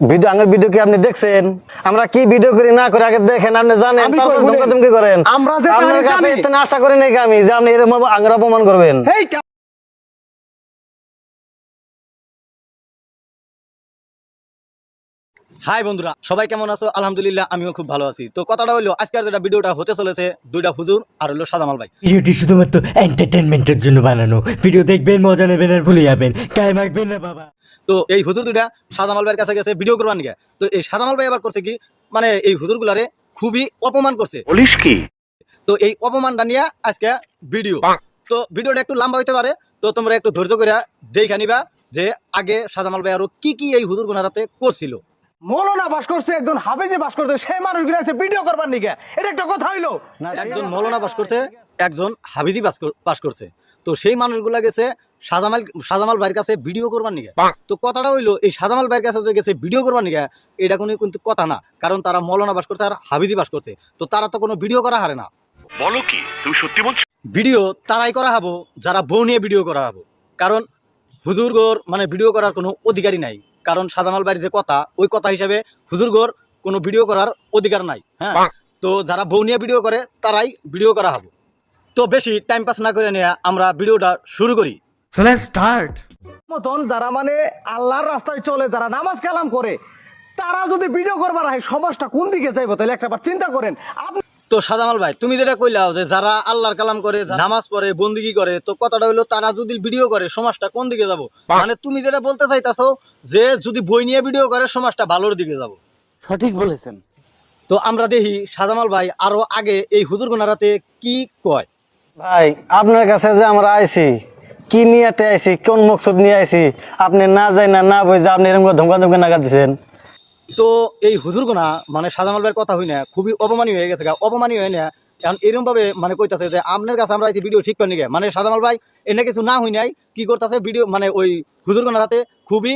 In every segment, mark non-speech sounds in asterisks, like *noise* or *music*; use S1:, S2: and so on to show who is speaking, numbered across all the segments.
S1: Video আগের video কি আপনি দেখছেন? আমরা কি ভিডিও করি না করে আগে দেখেন আপনি জানেন
S2: আমি
S1: তারপর ধমকা ধমকি করেন?
S2: আমরা যে
S1: আপনার কাছে ইতনা আশা করি নাকি আমি যে আপনি এরকম আঙ্গের অপমান করবেন।
S3: হাই বন্ধুরা সবাই কেমন আছো? আলহামদুলিল্লাহ আমিও খুব ভালো আছি। তো কথাটা হলো আজকের যেটা ভিডিওটা হতে চলেছে দুইটা হুজুর আর হলো সাদামাল ভাই
S4: ভিডিওটি শুধুমাত্র এন্টারটেনমেন্টের জন্য বানানো। ভিডিও দেখবেন মজা নেবেন আর ভুলে যাবেন। না বাবা।
S3: তো এই হুজুর দুইটা সাদামাল ভাইয়ের কাছে গেছে ভিডিও করবার নিয়ে তো এই সাদামাল ভাই আবার করছে কি মানে এই হুজুরগুলারে খুবই অপমান করছে।
S5: বলিস কি?
S3: তো এই অপমানটা নিয়ে আজকে ভিডিও তো ভিডিওটা একটু লম্বা হইতে পারে তো তোমরা একটু ধৈর্য করে দেখে নিবা যে আগে সাদামাল ভাই আরও কি কি এই হুজুর গুনারাতে করছিল।
S2: মৌলানা বাস করছে একজন হাফেজে বাস করছে সেই মানুষগুলো আছে ভিডিও করবার নিকে এটা একটা কথা হইল।
S3: একজন মৌলানা বাস করছে একজন হাবিজি বাস করছে তো সেই মানুষগুলা গেছে সাজামাল সাজামাল ভাইয়ের কাছে ভিডিও করবার নিগে। তো কথাটা হইল এই সাজামাল ভাইয়ের কাছে যে গেছে ভিডিও করবার নিগে এটা কোনো কিন্তু কথা না। কারণ তারা মৌলানা বাস করছে আর হাবিজি বাস করছে। তো তারা তো কোনো ভিডিও করা হারে না।
S5: বলো কি তুমি সত্যি বলছো?
S3: ভিডিও তারাই করা হব যারা বউ নিয়ে ভিডিও করা হব। কারণ হুজুরগোর মানে ভিডিও করার কোনো অধিকারই নাই। কারণ সাজামাল বাড়ির যে কথা ওই কথা হিসাবে হুজুরগোর কোনো ভিডিও করার অধিকার নাই হ্যাঁ? তো যারা বউ নিয়ে ভিডিও করে তারাই ভিডিও করা হব। তো বেশি টাইম পাস না করে নিয়ে আমরা ভিডিওটা শুরু করি।
S2: মতন যারা মানে আল্লাহর রাস্তায় চলে যারা নামাজ কালাম করে তারা যদি ভিডিও করবার হয় সমাজটা কোন দিকে যাইবো? তাহলে একটা বার চিন্তা করেন। আপনি
S3: তো সাজামাল ভাই তুমি যেটা কইলাও যে যারা আল্লাহর কালাম করে নামাজ পড়ে বন্দিগি করে তো কথাটা হইল তারা যদি ভিডিও করে সমাজটা কোন দিকে যাব? মানে তুমি যেটা বলতে চাইতাছো যে যদি বই নিয়ে ভিডিও করে সমাজটা ভালোর দিকে যাব।
S6: সঠিক বলেছেন।
S3: তো আমরা দেখি সাজামাল ভাই আরও আগে এই হুজুর গোনারাতে কি কয়?
S1: ভাই আপনার কাছে যে আমরা আইছি কি নিয়েতে আইছি? কোন মকসদ নিয়ে আইছি? আপনি না যাই না না বুঝে আপনি এরকম ধমকা ধমকা নাগা দিচ্ছেন
S3: তো এই হুজুর গোনা মানে সাজামাল ভাইয়ের কথা হই না খুবই অপমানীয় হয়ে গেছে গা, অপমানীয় হয়ে না এখন এরকম ভাবে মানে কইতাছে যে আপনার কাছে আমরা আইছি ভিডিও ঠিক করে নিগে মানে সাজামাল ভাই এনে কিছু না হই নাই কি করতেছে? ভিডিও মানে ওই হুজুর গোনারাতে খুবই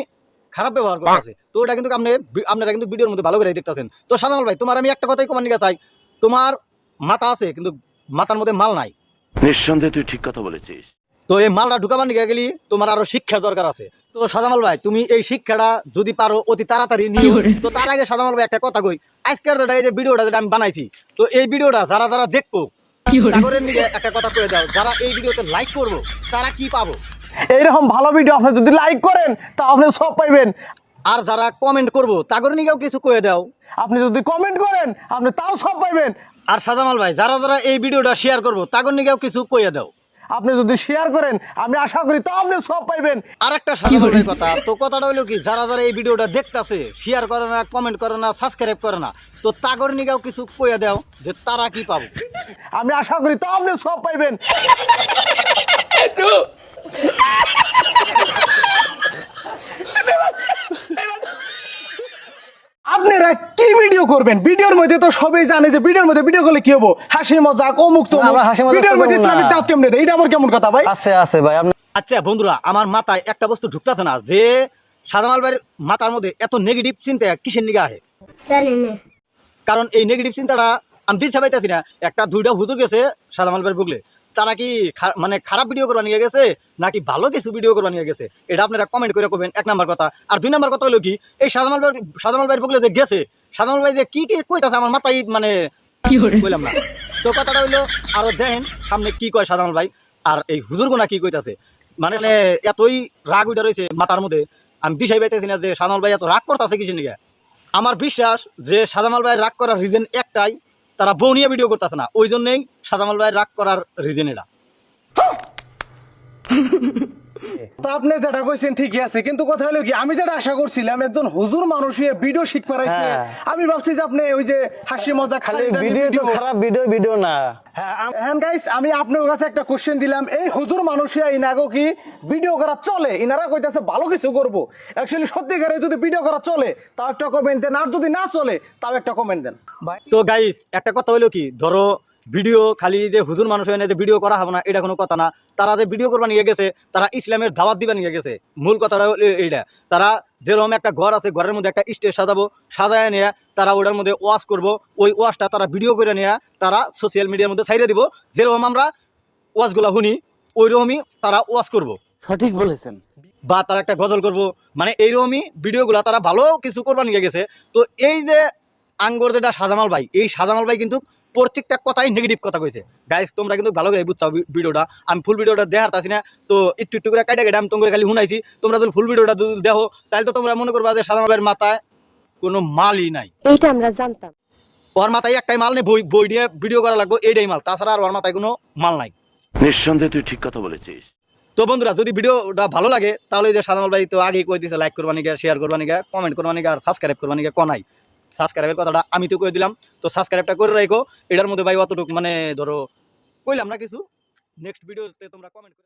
S3: খারাপ ব্যবহার করতেছে। তো ওটা কিন্তু আপনি আপনারা কিন্তু ভিডিওর মধ্যে ভালো করে দেখতেছেন। তো সাজামাল ভাই তোমার আমি একটা কথাই কমান নিয়ে চাই। তোমার মাথা আছে কিন্তু মাথার মধ্যে মাল নাই।
S5: নিঃসন্দেহে তুই ঠিক কথা বলেছিস।
S3: তো এই মালটা ঢুকাবার নিয়ে গেলি তোমার আরও শিক্ষার দরকার আছে। তো সাদামাল ভাই তুমি এই শিক্ষাটা যদি পারো অতি তাড়াতাড়ি নিও। তো তার আগে সাদামাল ভাই একটা কথা কই আজকের যেটা এই যে ভিডিওটা যেটা আমি বানাইছি তো এই ভিডিওটা যারা যারা দেখব একটা কথা কয়ে দাও যারা এই ভিডিওতে লাইক করব তারা কি পাবো?
S2: এইরকম ভালো ভিডিও আপনি যদি লাইক করেন তা আপনি সব পাইবেন।
S3: আর যারা কমেন্ট করব তাগর নিয়েও কিছু কয়ে দাও।
S2: আপনি যদি কমেন্ট করেন আপনি তাও সব পাইবেন।
S3: আর সাদামাল ভাই যারা যারা এই ভিডিওটা শেয়ার করব তাগর নিয়েও কিছু কয়ে দাও।
S2: আপনি যদি শেয়ার করেন আমি আশা করি তো আপনি সব পাইবেন।
S3: আর একটা সাধারণ কথা তো কথাটা হলো কি যারা যারা এই ভিডিওটা দেখতাছে শেয়ার করে না কমেন্ট করে না সাবস্ক্রাইব করে না তো তাগর নিগাও কিছু কইয়া দাও যে তারা কি পাবো।
S2: আমি আশা করি তো আপনি সব পাইবেন *laughs* আপনারা কি ভিডিও করবেন। ভিডিওর মধ্যে তো সবাই জানে যে ভিডিওর মধ্যে ভিডিও করলে কি হব? হাসি মজাক অমুক তো ভিডিওর মধ্যে। ইসলামিক দাওয়াত কেমনে দেয় এটা আবার কেমন কথা ভাই?
S1: আছে আছে ভাই
S3: আচ্ছা বন্ধুরা আমার মাথায় একটা বস্তু ঢুকতেছে না যে সাদামাল ভাইয়ের মাথার মধ্যে এত নেগেটিভ চিন্তা কিসের নিগা আহে? কারণ এই নেগেটিভ চিন্তাটা আমি দিচ্ছা পাইতেছি না একটা দুইটা হুজুর গেছে সাদামাল ভাইয়ের বুকলে। তারা কি মানে খারাপ ভিডিও করবা নিয়ে গেছে? নাকি ভালো কিছু ভিডিও করবা নিয়ে গেছে? এটা আপনারা কমেন্ট করে করবেন এক নাম্বার কথা। আর দুই নাম্বার কথা হলো কি এই সাদামাল ভাই সাদামাল ভাইয়ের বুকলে যে গেছে সাদামাল ভাই যে কি কি কইতাছে আমার মাথায় মানে কইলাম না। তো কথাটা হইল আরও দেখেন সামনে কি কয় সাধারণ ভাই আর এই হুজুর গোনা কি কইতাছে? মানে মানে এতই রাগ উইটা রয়েছে মাথার মধ্যে আমি দিশাই পাইতেছি না যে সাধারণ ভাই এত রাগ করতেছে কিছু নিকে আমার বিশ্বাস যে সাদামাল ভাই রাগ করার রিজন একটাই তারা বউ নিয়ে ভিডিও করতেছে না। ওই জন্যই সাদামাল ভাই রাগ করার রিজন এটা *laughs*
S2: তা আপনি যেটা কইছেন ঠিকই আছে কিন্তু কথা হলো কি আমি যেটা আশা করছিলাম একজন হুজুর মানুষ ভিডিও শিখ পারাইছে
S1: হ্যাঁ।
S2: আমি ভাবছি যে আপনি ওই যে হাসি মজা
S1: খালি ভিডিও তো খারাপ ভিডিও ভিডিও না।
S2: হ্যাঁ হ্যাঁ গাইস আমি আপনার কাছে একটা কোশ্চেন দিলাম। এই হুজুর মানুষে ইনাগো কি ভিডিও করা চলে? ইনারা কইতাছে ভালো কিছু করব। অ্যাকচুয়ালি সত্যিকারে যদি ভিডিও করা চলে তাও একটা কমেন্ট দেন আর যদি না চলে তাও একটা কমেন্ট দেন। ভাই
S3: তো গাইস একটা কথা হইল কি ধরো ভিডিও খালি যে হুজুর মানুষ হয় না যে ভিডিও করা হবে না এটা কোনো কথা না। তারা যে ভিডিও করবা নিয়ে গেছে তারা ইসলামের দাওয়াত দিবা নিয়ে গেছে। মূল কথাটা এইটা। তারা যেরকম একটা ঘর আছে ঘরের মধ্যে একটা স্টেজ সাজাবো সাজায় নিয়ে তারা ওটার মধ্যে ওয়াশ করব। ওই ওয়াশটা তারা ভিডিও করে নিয়ে তারা সোশ্যাল মিডিয়ার মধ্যে ছাইড়ে দিব। যেরকম আমরা ওয়াশগুলো শুনি ওইরকমই তারা ওয়াশ করব।
S6: সঠিক বলেছেন।
S3: বা তারা একটা গজল করব। মানে এইরকমই ভিডিওগুলো তারা ভালো কিছু করবার নিয়ে গেছে। তো এই যে আঙ্গর যেটা সাজামাল ভাই এই সাজামাল ভাই কিন্তু প্রত্যেকটা কথাই নেগেটিভ কথা কইছে। গাইস তোমরা কিন্তু ভালো করে বুঝছ ভিডিওটা। আমি ফুল ভিডিওটা দেখার তাছি না তো একটু একটু করে কাটা কেটে আমি তোমাকে খালি শুনাইছি। তোমরা যদি ফুল ভিডিওটা যদি দেখো তাহলে তো তোমরা মনে করবা যে ভাইয়ের মাথায় কোনো মালই নাই।
S6: এইটা আমরা জানতাম।
S3: ওর মাথায় একটাই মাল নেই বই বই দিয়ে ভিডিও করা লাগবে এইটাই মাল। তাছাড়া আর ওর মাথায় কোনো মাল নাই।
S5: নিঃসন্দেহে তুই ঠিক কথা বলেছিস।
S3: তো বন্ধুরা যদি ভিডিওটা ভালো লাগে তাহলে যে সাজামাল ভাই তো আগেই কই দিছে লাইক করবা নিগে শেয়ার করবা নিগে কমেন্ট করবা নিগে আর সাবস্ক্রাইব করবা নিগে কনাই সাবস্ক্রাইবের কথাটা আমি তো করে দিলাম। তো সাবস্ক্রাইবটা করে রাখো এটার মধ্যে ভাই অতটুকু মানে ধরো, কইলাম না কিছু? নেক্সট ভিডিওতে তোমরা কমেন্ট